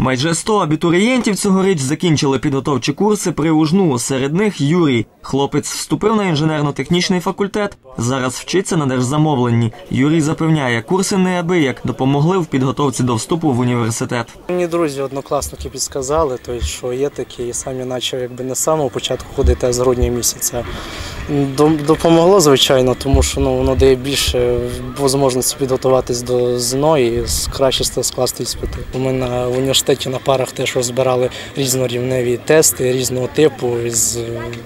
Майже 100 абітурієнтів цьогоріч закінчили підготовчі курси при УЖНУ. Серед них Юрій. Хлопець вступив на інженерно-технічний факультет. Зараз вчиться на держзамовленні. Юрій запевняє, курси неабияк допомогли в підготовці до вступу в університет. Мені друзі, однокласники підсказали, то що є такі, і сам я почав якби не з самого початку ходити, а з грудня місяця. Допомогло, звичайно, тому що ну, воно дає більше можливості підготуватись до ЗНО і краще скласти іспити. Ми на в університеті на парах теж розбирали різнорівневі тести різного типу, із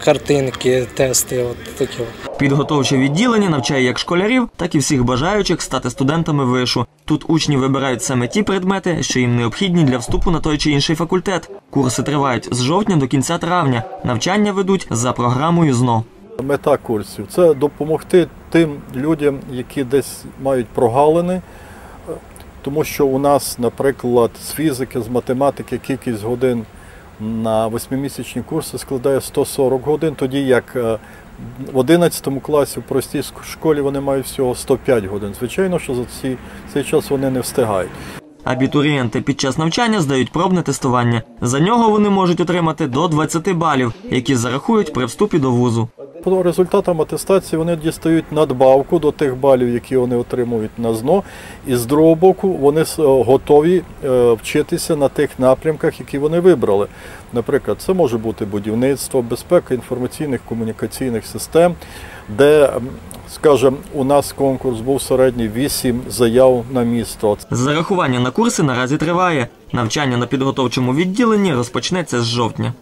картинки, тести, от такі. Підготовче відділення навчає як школярів, так і всіх бажаючих стати студентами вишу. Тут учні вибирають саме ті предмети, що їм необхідні для вступу на той чи інший факультет. Курси тривають з жовтня до кінця травня. Навчання ведуть за програмою ЗНО. Мета курсів це допомогти тим людям, які десь мають прогалини, тому що у нас, наприклад, з фізики, з математики кількість годин на восьмимісячні курси складає 140 годин, тоді як е, в 11 класі в простій школі вони мають всього 105 годин. Звичайно, що за ці, цей час вони не встигають. Абітурієнти під час навчання здають пробне тестування. За нього вони можуть отримати до 20 балів, які зарахують при вступі до вузу. По результатам атестації вони дістають надбавку до тих балів, які вони отримують на ЗНО. І з другого боку вони готові е, вчитися на тих напрямках, які вони вибрали. Наприклад, це може бути будівництво, безпека інформаційних комунікаційних систем, де, м, скажімо, у нас конкурс був середній 8 заяв на місто. Зарахування на курси наразі триває. Навчання на підготовчому відділенні розпочнеться з жовтня.